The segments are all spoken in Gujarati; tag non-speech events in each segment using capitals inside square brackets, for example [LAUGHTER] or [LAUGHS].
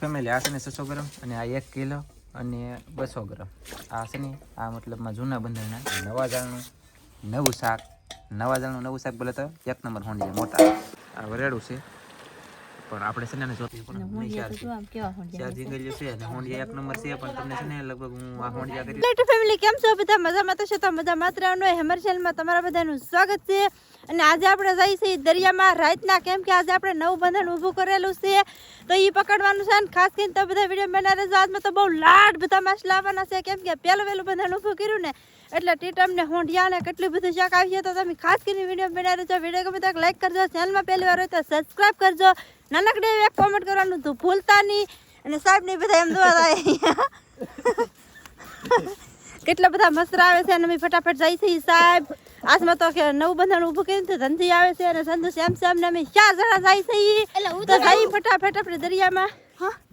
ફેમિલી આ છે ને છસો ગ્રામ અને આ એક કિલો અને બસો ગ્રામ. આ છે ને, આ મતલબમાં જૂના બંધારણના નવા જાળનું નવું શાક. નવા જાળનું નવું શાક બોલે તો એક નંબર હોંડી મોટા. આ વરેડું છે. પણ આપણે છે ને જોતી પણ ચાર છે. છે અને હોંડિયા એક નંબર છે પણ તમને છે ને લગભગ હું આ હોંડિયા કરી લેટ ફેમિલી કેમ છો? બધા મજામાં તો છે? તો મજા માત્ર આવનો હેમર ચેનલમાં તમારા બધાનું સ્વાગત છે. અને આજે આપણે જઈ છીએ દરિયામાં રાતના કેમ કે આજે આપણે નવું બંધન ઊભું કરેલું છે. તો એ પકડવાનું છે અને ખાસ કરીને તો બધા વીડિયો બનાવે છે. આજમાં તો બહુ લાડ બધા માછલા લાવવાના છે. કેમ કે પહેલું વહેલું બંધન ઊભું કર્યું ને એટલે ટીટમ ને હોંડિયા ને કેટલું બધું શાક આવી છે તો તમે ખાસ કરીને વીડિયો બનાવી છો વીડિયો ગમે તો લાઈક કરજો ચેનલમાં પહેલી વાર હોય તો સબસ્ક્રાઈબ કરજો. નાનકડી એક કોમેન્ટ કરવાનું તો ભૂલતા નહીં. અને સાહેબ ને બધા એમ જોવા થાય કેટલા બધા મસરા આવે છે અને અમે ફટાફટ જઈ છીએ સાહેબ. આજમાં તો કે નવું બંધન ઊભું કર્યું ધંધી આવે છે અને સંધુ શ્યામ શ્યામ ને અમે ચાર જણા જાય છીએ. તો જઈ ફટાફટ આપણે દરિયામાં.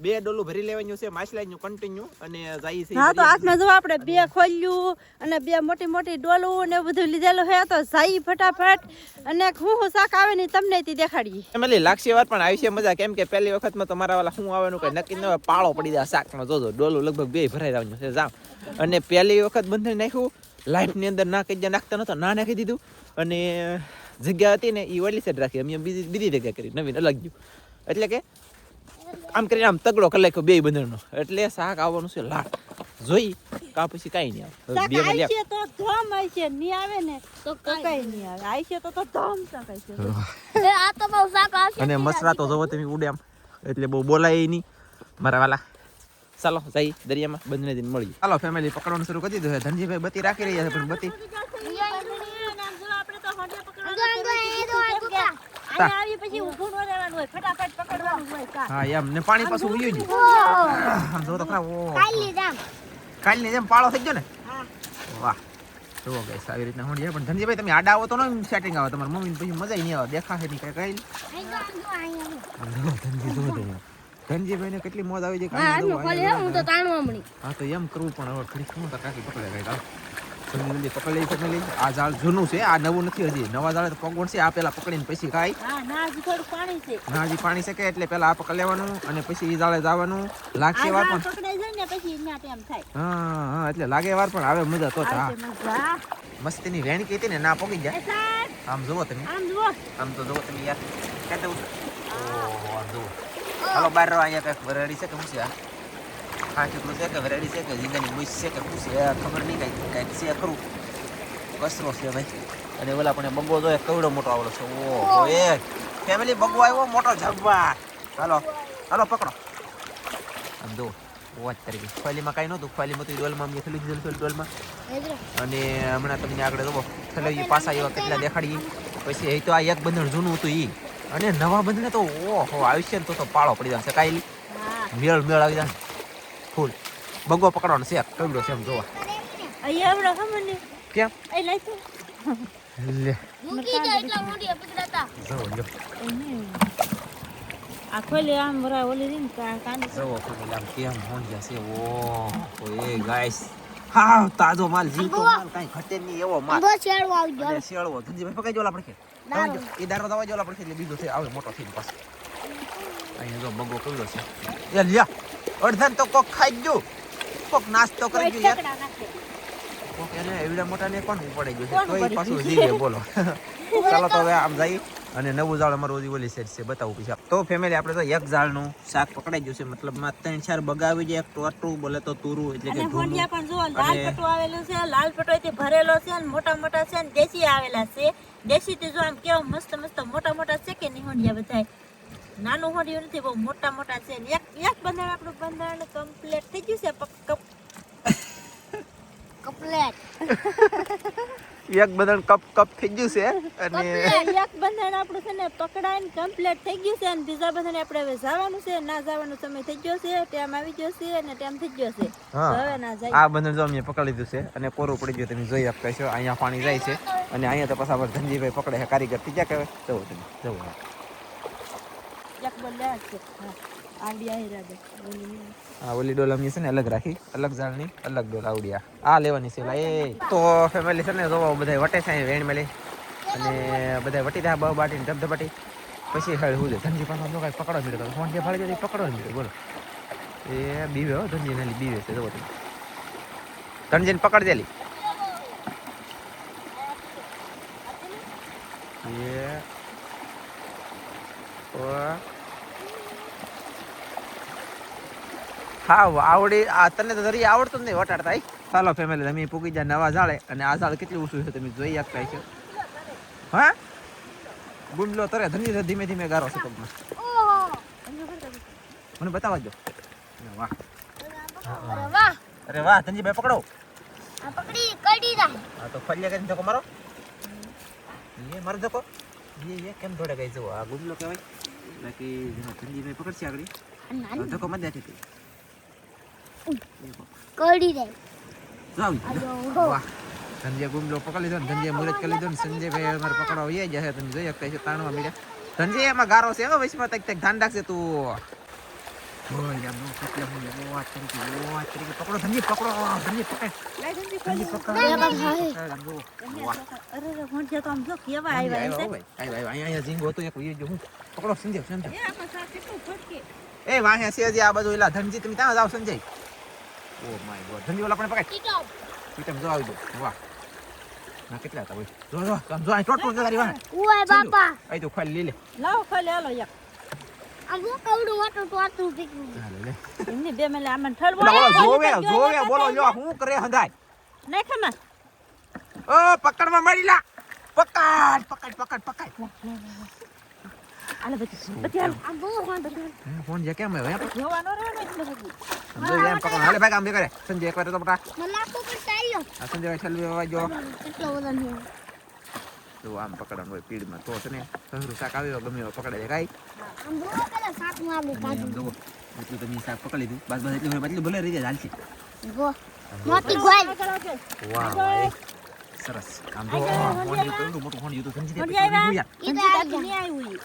બે ડોલું ભરી લેવાનું છે માછલાનું કન્ટિન્યુ અને જાય છે હા તો હાથમાં જો આપણે બે ખોલ્યું અને બે મોટી મોટી ડોલું ને બધું લીધેલું હે તો જાય ફટાફટ. અને હું હું શાક આવે ને તમને તી દેખાડીએ. એમલી લાગશે વાર પણ આવી છે મજા. કેમ કે પહેલી વખતમાં તમારા વાલા શું આવવાનું કઈ નક્કી ન હોય પાળો પડી જાય શાકનો જોજો ડોલું લગભગ બે ભરાઈ જવાનું છે જામ અને પહેલી વખત બંધ નાખ્યું લાઈફની અંદર ના કઈ નાખતા નતો ના નાખી દીધું. અને જગ્યા હતી ને એ ઓલી સાઈડ રાખી અમે બીજી બીજી જગ્યા કરી નવીન અલગ ગયું. એટલે કે આમ કરીને આમ તગડો કરી નાખ્યો બે બંધનનો એટલે શાક આવવાનું છે લાટ. જોઈ? કા પછી કાંઈ નહીં આવે. તો ધમ આવશે નહીં આવે ને તો કઈ નહીં આવે. આવશે તો તો ધમ શાક આવશે અને મસરા તો જોવો તમે ઉડે આમ. એટલે બહુ બોલાય નહીં. મારા વાલા. ચાલો જઈ દરિયામાં. બંને દિન મળી ચાલો ફેમિલી પકડવાનું શરૂ કરી દીધું છે. ધનજીભાઈ બતી રાખી રહ્યા છે પણ બત્તી હા એમ. ને પાણી પાછું ઉયું જ આમ જો તો ખરા ઓ કાલની જેમ પાળો થઈ ગયો ને? વાહ. જુઓ ગઈસ આવી રીતના હોડી પણ ધનજીભાઈ તમે આડા આવો તો ન સેટિંગ આવે. તમારી મમ્મી પછી મજા નહીં આવે. દેખાશે નહીં કઈ કઈ. ધનજી જો ધનજીભાઈ ને કેટલી મોજ આવી છે તો નતું આવ્યું. હા તો એમ કરવું પણ હવે ઘડી ખમો કાકી પકડે ગઈ પકડી લઈ આ ઝાડ જૂનું છે આ નવું નથી હજી. નવા ઝાડે તો પગવણ છે આ પેલા પકડીને પછી ખાય. ના હજી પાણી છે. એટલે પેલા આ પકડી લેવાનું અને પછી એ ઝાડે જવાનું. લાગશે વાર પણ. હા હા એટલે લાગે વાર પણ આવે મજા તો હા મસ્તીની વેણકી હતી ને ના પગી જાય આમ જુઓ તમે. આમ તો જુઓ તમે યાર. કે દઉં ઓહો હાલો બાર રહો અહીંયા કંઈક વરાડી છે કે શું છે કેટલું છે કે વરાડી છે કે જીંદાની મૂસ છે કે શું છે ખબર નહીં કંઈક કંઈક છે ખરું. કચરો છે ભાઈ. અને ઓલા પણ જો એક કવડો મોટો આવડો છે. ઓહો, એ ફેમિલી બગો આવ્યો, મોટો જબ્બા. હાલો હાલો, પકડો. આમ જો વાત તરીકે. ખોલીમાં કાંઈ નહોતું. ખોલીમાં તો ડોલમાં થેલી દીધેલું હતું ડોલમાં. અને હમણાં તમને આગળ જુઓ થેલી પાસા એવા કેટલા દેખાડીએ. પછી એ તો આ એક બંધણ જૂનું હતું એ અને નવા બંધણે તો ઓહો આવશે ને તો તો પાળો પડી જશે. કાંઈ મેળ મેળ આવી જાય. ફૂલ. બગો પકડવાનો છે કવડો છે એમ જોવા? કેમ? એ લઈ તું. લે. જો લ્યો. આ ખોલી આમ બરા ઓલી રીન કાંડી જવો ફેમિલી આમ કેમ હોંડિયા છે? ઓહો એ ગાઈસ. હા તાજો માલ જીવતો માલ કાંઈ ઘટે નહીં એવો માલ. અને શેળવો ધનજીભાઈ પકાઈ જોલા પડખે. એ દારો દવા જોલા પડખે એટલે બીજો છે. આવે મોટો થઈને પાછો. અહીંયા જો બગો કર્યો છે. એ લ્યા. અડધાન તો કોક ખાઈ ગયું કોક નાસ્તો કરી ગયું યાર. કોક એને એવડા મોટા ને કોણ પડી ગયું છે? તોય પાછું જીવે બોલો. [LAUGHS] ચાલો તો હવે આમ જઈ અને નવું ઝાડ અમારું ઓલી ઓલી સેટ છે બતાવું પછી. તો ફેમિલી આપણે તો એક ઝાડનું શાક પકડાઈ ગયું છે મતલબમાં ત્રણ ચાર બગાવી જાય એક ટોટું બોલે તો તુરું એટલે કે અને પણ જો લાલ પટો આવેલું છે લાલ પટો થી ભરેલો છે અને મોટા મોટા છે અને દેશી આવેલા છે. દેશી થી જો આમ કેવો મસ્ત મસ્ત મોટા મોટા છે કે નહીં હોંડિયા બધાય. નાનું હોડિયું નથી બહુ મોટા મોટા છે એક એક બંધારણ આપણું બંધારણ કમ્પ્લીટ થઈ ગયું છે પક- એક બંધારણ કપ કપ થઈ ગયું છે અને એક બંધારણ આપણું છે ને પકડાઈને કમ્પ્લીટ થઈ ગયું છે અને બીજા બંધારણ આપણે હવે જવાનું છે. ના જવાનું સમય થઈ ગયો છે ટાઈમ આવી ગયો છે અને ટાઈમ થઈ ગયો છે. હવે ના જાય. આ બંધારણ જો અમે પકડી લીધું છે અને કોરું પડી ગયું તમે જોઈ આપતા છો અહીંયા પાણી જાય છે અને અહીંયા તો પાછા ધનજીભાઈ પકડે છે કારીગર. ત્રીજા કહેવાય. જવું તમે જવું. હા ઓલી ડોલ છે ને, અલગ રાખી. અલગ ઝાડની, અલગ ડોલ, આવડિયા. આ લેવાની છે એ. તો ફેમિલી છે ને, જોવો બધા વટે છે, વેણ મેલી. અને બધા વટી બહુ બાટીને ધબધબાટી પછી હેળ હું ધનજી પાછા જો કાંઈ પકડવા મળ્યો ફોન જે ફાળી જાય બોલો. એ બીવે હો, ધનજી નાલી બીવે છે જો તમે. પકડ એ. હા આવડી આ તને તો દરિયા આવડતું જ નહીં વટાડતા થાય ચાલો ફેમિલી તમે પૂકી જાય નવા ઝાડે. અને આ ઝાડ કેટલું ઊંચું છે તમે જોઈ આપતા છો હા? ગુંડલો તરે ધની ધીમે ધીમે ગારો છે તમને મને બતાવવા દો વાહ. અરે વાહ. અરે વાહ ધનજીભાઈ પકડો. આ પકડી કડી જા હા તો ફળિયા કરીને ધક્કો મારો. એ મારો ધક્કો. એ એ કેમ દોડે ગઈ જુઓ આ ગુંડલો કહેવાય. બાકી જેને ધનજીભાઈ પકડશે આગળ. ધક્કો મત દે વાહ. ગુમલો પકડી લીધો ને સંજય મુરત કરી લીધો ને સંજયભાઈ અમારે પકડવા જશે તમે જોઈ શકતા છો તાણવા મળ્યા ધનજે એમાં ગારો છે હો વૈશ્વમાં તક તક ધ્યાન રાખશે તું. કેટલે પકડો સંજય પકડો સંજય પકડ. સંજય પકડ. આમ જો. વાહ. અરે રે ફોન છે તો આમ જો કેવા આવ્યા આવ્યો હો ભાઈ. આવ્યો, આવ્યો. અહીંયા અહીંયા હતો એક વીર જો હું પકડો સંજય સંજય. એ આમાં સા કેટલું ફટકે? એ વાહે છે આ બાજુ એલા ધનજી તમે ત્યાં જાવ Sanjay? Oh my god. Dhanji ઓલા પણ પકડ પીટમ જો આવજો વાહ. ના કેટલા હતા ભાઈ જો જો આમ જો અહીં ટોટલ તારી વાહ. ઓય બાપા. અહીં તો ખાલી લે લે. લાવો ખાલી હાલો એક આમ હું કવડું વાટું તો આટલું પીકું હાલે લે. એમની બે મેલે આમાં ઠળ જોવે જોવે બોલો જો હું કરે હંધાય. નાખે આમાં. ઓ પકડવા મળી લા. પકડ પકડ પકડ પકડ. હાલો બધી બધી હાલો આમ બહુ વાંધો હે, ફોન જે કેમ આવ્યો હે જોવાનો ને એટલે બધી જો એમ પકડ હાલે ભાઈ કામ બે કરે સંજય એક વાર તો પટા મને લાગતું પણ ચાલ્યો આ સંજય ભાઈ છેલ્લે વાજો કેટલો બધો નહીં તો આમ પકડવાનું હોય પીડમાં તો છે ને સહરું શાક આવ્યો ગમે એવો પકડે છે કાઈ આમ બહુ પેલા શાકમાં આપણે આમ કાઢું જુઓ એટલું તમે શાક પકડી લીધું બસ બસ એટલું એટલું ભલે રહી જાય હાલશે ગો મોટી ગોલ આગળ વાહ સરસ આમ ફોન મોટું ફોન તો ફોન યાર નહીં આવ્યું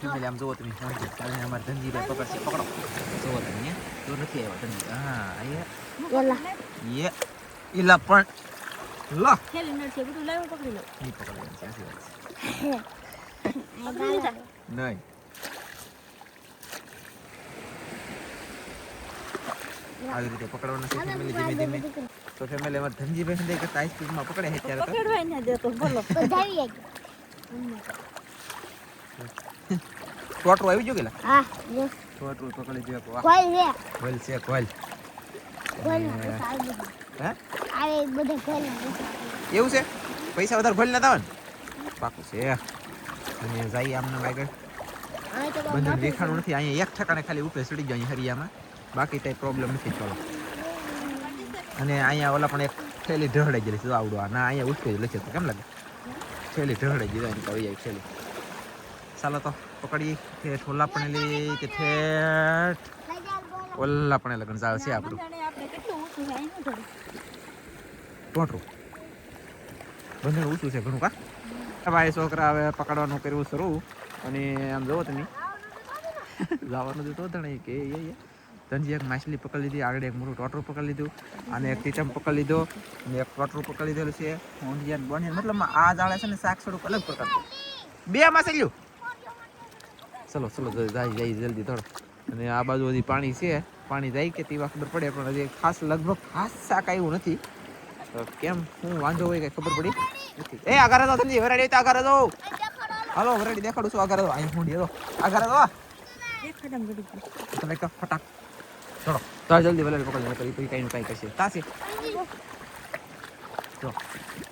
ફેમિલી આમ જુઓ તમે. ફોન છે કાલે અમારે ધનજીભાઈ પકડશે. પકડો. જુઓ તમે? તો નથી આવ્યો ધનજી. હા અહીંયા યે ઈલા પણ. લો. ખેલી નડશે બધું લાવ્યો પકડી લો. ઈ પકડવાનું છે સાચી વાત છે. નહીં. આવી રીતે પકડવાના છે ફેમિલી ધીમે ધીમે. તો ફેમિલી અમારે ધનજીભાઈ કરતા હાઈ સ્પીડમાં પકડે છે ત્યારે તો. પકડવાય ને દેતો બોલો. બધાવી આવી ટોટરું આવી ગયો કેલા હા ટોટરો પકડી ગયો વાહ. છે. કોલ છે કોલ. ગોલ હે? આવે બધે એવું છે? પૈસા વધારે ભરી નતા ને? પાકું છે. અને જાય આમને આગળ બંધન દેખાણું નથી અહીંયા એક ઠકાને ખાલી ઉપર ચડી જાય હરિયામાં. બાકી કઈ પ્રોબ્લેમ નથી ચાલો. અને અહીંયા ઓલા પણ એક થેલી ઢળાઈ ગયેલી છે આવડો ના અહીંયા ઉઠકે લખે કેમ લાગે? થેલી ઢળે ગઈ એની કવી આવી થેલી ચાલો તો પકડી ઠેઠ ઓલા પણ લઈ કે ઠેઠ. જાય ઓલા પણ લગન જાવ છે આપણું. ટોટરું બંધન ઊંચું છે ઘણું કા? ભાઈ છોકરા હવે પકડવાનું કર્યું શરૂ. અને આમ જોવો તમે. [LAUGHS] જવાનું તો ધણે કે ધનજી એક માછલી પકડી લીધી આગળ એક મોટું ટોટરું પકડી લીધું અને એક ટીચમ પકડી લીધો અને એક ટોટરું પકડી લીધેલું છે. ઊંધિયા બની મતલબ આ જાળે છે ને શાક થોડુંક અલગ પ્રકારનું બે માછલીઓ. ચલો ચલો જાય જાય જલ્દી થોડો અને આ બાજુ હજી પાણી છે. પાણી જાય કે તેવા ખબર પડે પણ હજી ખાસ લગભગ ખાસ શાક આવ્યું નથી. કેમ હું વાંધો હોય કઈ ખબર પડી? નથી. એ આગળ તો સમજી વરાડી તો આગળ તો હાલો વરાડી દેખાડું છું આગળ તો અહીં હું દેતો આગળ તો. તમે ફટાક. ચલો તો જલ્દી વરાડી પકડી લે પછી કઈ કઈ કરશે તાસે જો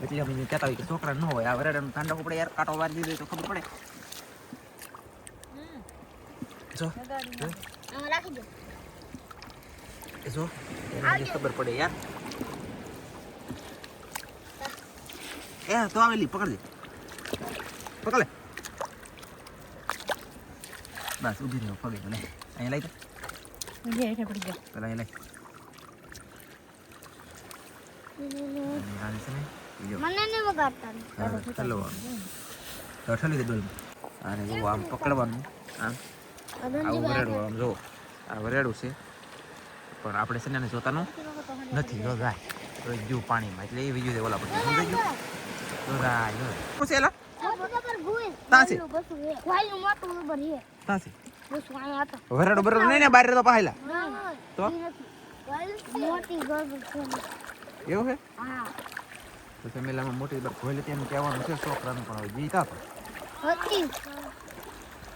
એટલે અમે કહેતા હોય કે છોકરા ન હોય આ વરાડાનું ઠંડક પડે યાર કાંટો વારી દીધો તો ખબર પડે જો જો, આમ રાખી દો એ જો એને ખબર પડે યાર એ તો આવેલી પકડ દે પકડ લે બસ ઊભી રહ્યો પગે લે અહીંયા લઈ દે જે હેઠે પડી ગયા પેલા લઈ અને જો આમ પકડવાનું આમ આવું વરેડું આમ જો આ વરેડું છે પણ આપણે છે ને જોતાનું નથી જો ગાય રજ્જુ પાણીમાં એટલે એ બીજું ઓલા પછી સમજાઈ ગયું જો ગાય જો શું છે એલા તાસે મોટું છે તાસે હતા વરાડો બરાડો નહીં ને બહાર તો પાહેલા તો? એવું છે? તો ફેમિલીમાં મોટી બર ખોલે તેમ કહેવાનું છે છોકરાનું પણ હવે જીતા તો હતી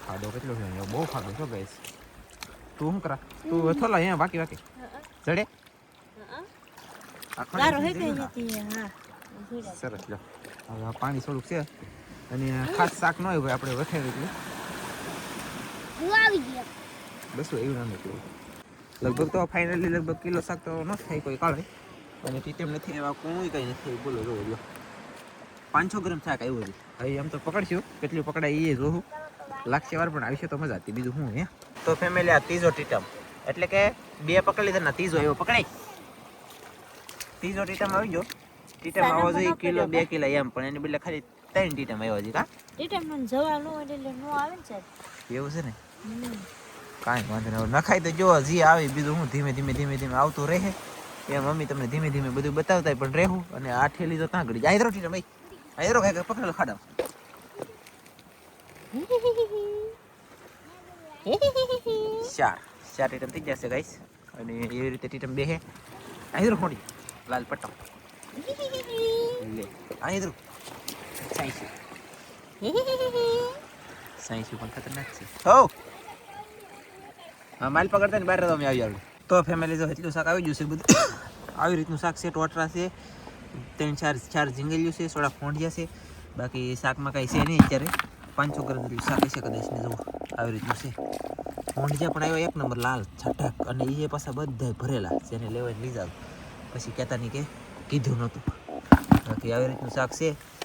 ખાડો કેટલો છે અહીંયા? બહુ ખાડો છો ગઈસ તું શું કરા? તું થોલા અહીંયા બાકી બાકી. ચડે? સરસ લો હવે પાણી થોડુંક છે. અને ખાસ શાક ન હોય ભાઈ આપણે વખેર એટલે હું આવી ગયા બસો એવું નામ એટલું લગભગ તો ફાઇનલી લગભગ કિલો શાક તો ન થાય કોઈ કાળે અને ટીટેમ નથી એવા કોઈ કંઈ નથી. બોલો જો જો પાંચસો ગ્રામ શાક આવ્યું છે હવે એમ તો પકડશું. કેટલું પકડાય એ જોહું. લાગશે વાર પણ આવશે તો મજા હતી બીજું શું હે? તો ફેમિલી આ ત્રીજો ટીટમ એટલે કે બે પકડી લીધા ને ત્રીજો એવો પકડાય. ત્રીજો ટીટમ આવી ગયો. ટીટમ આવો જોઈએ કિલો બે કિલો એમ. પણ એની બદલે ખાલી ત્રણ ટીટમ આવ્યો છે કા? ટીટમ જવાનું એટલે નો ને એવું છે ને? કાંઈ વાંધો નહીં. નખાય તો જો જી આવે બીજું હું ધીમે ધીમે ધીમે ધીમે આવતું રહે. એ મમ્મી તમને ધીમે ધીમે બધું બતાવતા પણ રહેવું. અને આ ઠેલી તો ત્યાં ઘડી જાય રોટી ભાઈ. આયરો કાંઈ પકડેલો ખાડા ચાર. ચાર ટીટમ થઈ જશે ગાઈસ અને એવી રીતે ટીટમ બે હે આયરો ખોડી લાલ પટ્ટો. લે. આયરો સાઈસી માલ પકડતા ને બહાર તો અમે આવી આવ્યું તો ફેમિલી જો એટલું શાક આવી ગયું છે બધું. [COUGHS] આવી રીતનું શાક છે, ટોટરા છે, ત્રણ, ચાર ચાર જીંગેલ્યું છે, સોડા ફોંડિયા છે. બાકી શાકમાં કાંઈ છે નહીં અત્યારે. પાંચસો ગ્રામ શાક છે કદાચ ને જુઓ. આવી રીતનું છે. ફોંડિયા પણ આવ્યો, એક નંબર લાલ, છટક. અને એ પાછા બધા ભરેલા જેને લેવાય લઈ જાવ પછી કહેતા નહીં કે કીધું નહોતું. બાકી આવી રીતનું શાક છે.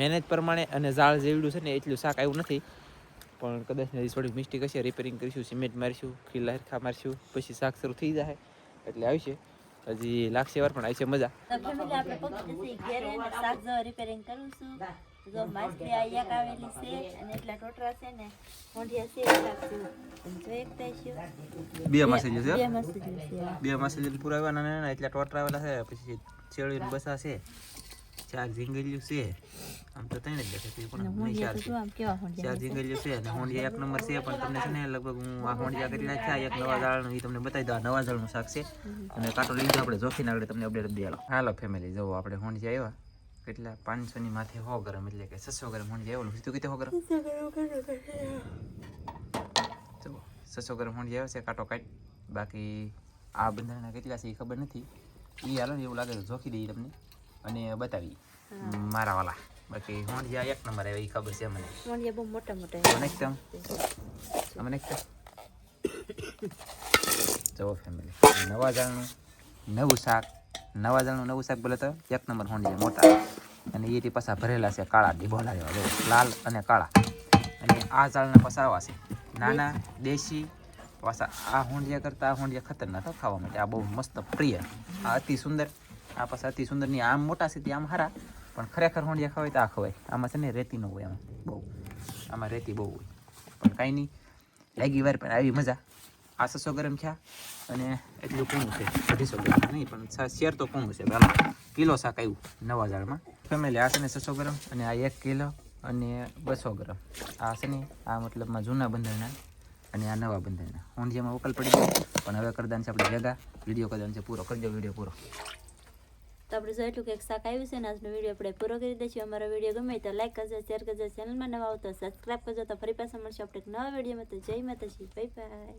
મહેનત પ્રમાણે અને ઝાડ જેવડું છે ને એટલું શાક આવ્યું નથી. પણ કદાચ ને થોડીક મિસ્ટેક હશે રિપેરિંગ કરીશું સિમેન્ટ મારીશું ખીલા હરખા મારીશું પછી શાક શરૂ થઈ જાય. એટલે આવશે હજી લાગશે વાર પણ આવશે મજા. જશે જો છું. જો માછલી આ આવેલી છે અને એટલા ટોટરા છે ને મોઢિયા છે શાક જેવું તમે જોઈ શકતા છો બે માસે છે બે માસે. બે પૂરા આવ્યા નાના એટલા ટોટરા આવેલા છે પછી શેરડીને બસા છે. ચાર ઝીંગલિયું છે. આમ તો ત્રણ જ દેખાય છે પણ નહીં ચાર મોઢિયા તો છે? અને હોંડિયા એક નંબર છે પણ તમને છે ને લગભગ હું આ હોંડિયા કરી નાખ્યા એક નવા દાળનું એ તમને બતાવી દઉં આ નવા દાળનું શાક છે. અને કાંટો લઈ આપણે જોખીને આગળ તમને અપડેટ દેલો હાલો હાલો ફેમિલી જુઓ આપણે હોંડિયા આવ્યા. કેટલા પાંચસો ની માથે હો ગરમ એટલે કે સસો ગરમ હોંડિયા આવ્યો. તું કીધું હો ગરમ? સસો ગરમ ગ્રામ હોંડિયા આવ્યો છે કાંટો કાઢ. બાકી આ બંધારણા કેટલા છે એ ખબર નથી. એ હાલો ને એવું લાગે તો જોખી દઈએ તમને. અને બતાવી. મારા વાલા. બાકી હોંડિયા એક નંબર આવે એ ખબર છે મને. હોંડિયા બહુ મોટા મોટા મને એકદમ મને એકદમ જુઓ ફેમિલી નવા જાણનું નવું શાક. નવા જાણનું નવું શાક બોલે તો એક નંબર હોંડિયા મોટા. અને એ પાછા ભરેલા છે કાળા ડીભોલા જેવા લાલ અને કાળા. અને આ જાળના પાછા આવા છે. નાના દેશી પાછા આ હોંડિયા કરતાં આ હોંડિયા ખતરનાક ખાવા માટે. આ બહુ મસ્ત પ્રિય. આ અતિ સુંદર આ પાસે અતિ સુંદરની આમ મોટા છે, તે આમ હારા, પણ ખરેખર હોંડિયા ખવાય તો આ ખવાય. આમાં છે ને રેતી ન હોય આમાં, બહુ. આમાં રેતી બહુ હોય. પણ કાંઈ નહીં, લાગી વાર પણ આવી મજા. આ સસો ગરમ થયા અને એટલું કૂણું છે, અઢીસો ગરમ. નહીં, પણ શેર તો કૂણું છે ચાલો કિલો શાક આવ્યું નવા ઝાડમાં. ફેમિલી, આ છે ને સસો ગરમ, અને આ એક કિલો, અને બસો ગ્રામ. આ છે ને, આ મતલબમાં જૂના બંધારણના, અને આ નવા બંધારણના. ઊંધિયામાં વકલ પડી ગયો, પણ હવે કરદાન છે આપણે ભેગા. વીડિયો કરદાન છે પૂરો. કરજો વીડિયો પૂરો. તો આપણે જો એટલું કંઈક શાક આવ્યું છે ને આજનો વીડિયો આપણે પૂરો કરી દઈશું અમારો વીડિયો ગમે તો લાઈક કરજો શેર કરજો ચેનલમાં નવા આવતો સબસ્ક્રાઈબ કરજો તો ફરી પાછા મળશે આપણે નવા વિડીયોમાં તો જય માતાજી બાય બાય